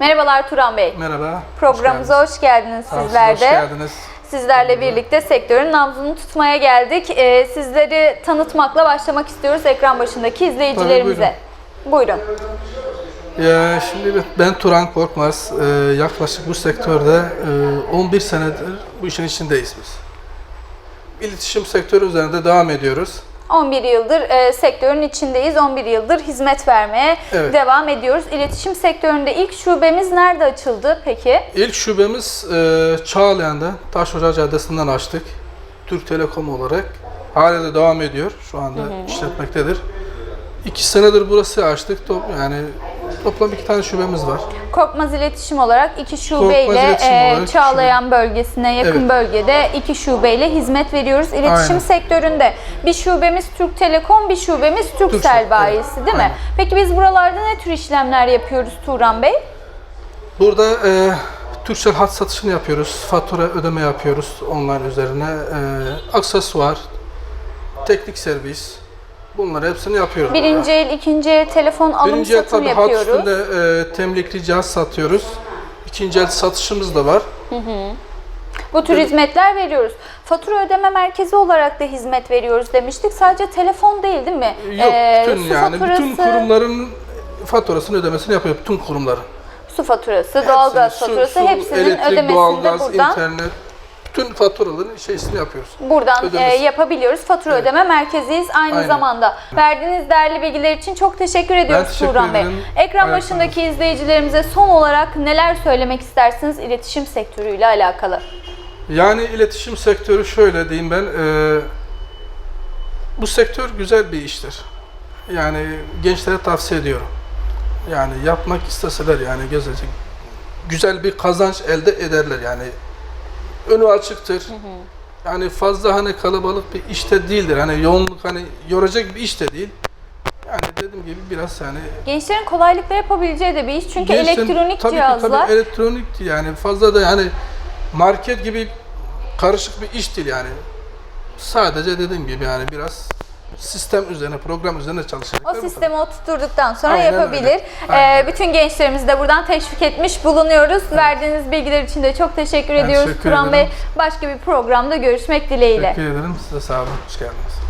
Merhabalar Turan Bey. Merhaba. Programımıza hoş geldiniz Sağ olun, sizler Hoş de. geldiniz. Sizlerle birlikte sektörün nabzını tutmaya geldik. Ee, sizleri tanıtmakla başlamak istiyoruz ekran başındaki izleyicilerimize. buyurun. Ya, şimdi ben Turan Korkmaz. Ee, yaklaşık bu sektörde e, 11 senedir bu işin içindeyiz biz. İletişim sektörü üzerinde devam ediyoruz. 11 yıldır e, sektörün içindeyiz. 11 yıldır hizmet vermeye Evet. devam ediyoruz. İletişim sektöründe ilk şubemiz nerede açıldı peki? İlk şubemiz e, Çağlayan'da Taşhoca Caddesi'nden açtık. Türk Telekom olarak. Hala da devam ediyor. Şu anda işletmektedir. İki senedir burası açtık. Yani toplam iki tane şubemiz var. Korkmaz İletişim olarak iki şubeyle e, Çağlayan bölgesine yakın Evet. bölgede iki şubeyle hizmet veriyoruz. İletişim Aynen. sektöründe bir şubemiz Türk Telekom, bir şubemiz Turkcell Turkcell, bayisi evet. değil mi? Aynen. Peki biz buralarda ne tür işlemler yapıyoruz Turan Bey? Burada e, Türkcell hat satışını yapıyoruz. Fatura ödeme yapıyoruz online üzerine. E, aksesuar, teknik servis. Bunları hepsini yapıyoruz. Birinci el, ikinci el telefon alım Birinci el satım tabii yapıyoruz. üstünde e, temlikli cihaz satıyoruz. İkinci el satışımız da var. Bu tür hizmetler veriyoruz. Fatura ödeme merkezi olarak da hizmet veriyoruz demiştik. Sadece telefon değil değil mi? Yok Ee, bütün su yani faturası, bütün kurumların faturasını ödemesini yapıyor bütün kurumların. su faturası, doğalgaz Hepsini, su- faturası su, hepsinin elektrik, ödemesini de doğalgaz, buradan internet bütün faturaların şeysini yapıyoruz. Buradan e, yapabiliyoruz. Fatura Evet. ödeme merkeziyiz aynı Aynen. zamanda. Verdiğiniz değerli bilgiler için çok teşekkür ediyoruz teşekkür Turan Bey. ederim. Ekran başındaki izleyicilerimize son olarak neler söylemek istersiniz iletişim sektörüyle alakalı? Yani iletişim sektörü şöyle diyeyim ben, e, bu sektör güzel bir iştir. Yani gençlere tavsiye ediyorum. Yani yapmak isteseler yani gezecek. Güzel bir kazanç elde ederler yani. Önü açıktır. Yani fazla hani kalabalık bir işte değildir. Hani yoğunluk hani yoracak bir iş de değil. Yani dediğim gibi biraz yani Gençlerin kolaylıkla yapabileceği de bir iş. Çünkü Gençlerin- elektronik tabii ki, cihazlar tabii elektronik yani fazla da yani market gibi karışık bir iş değil yani. Sadece dediğim gibi yani biraz sistem üzerine, program üzerine çalışarak. o sistemi oturturduktan sonra Aynen yapabilir. Aynen. Ee, bütün gençlerimizi de buradan teşvik etmiş bulunuyoruz. Verdiğiniz bilgiler için de çok teşekkür Ben ediyoruz teşekkür Turan Bey. ederim. Başka bir programda görüşmek dileğiyle. Teşekkür ederim. Size sağ olun. Hoş geldiniz.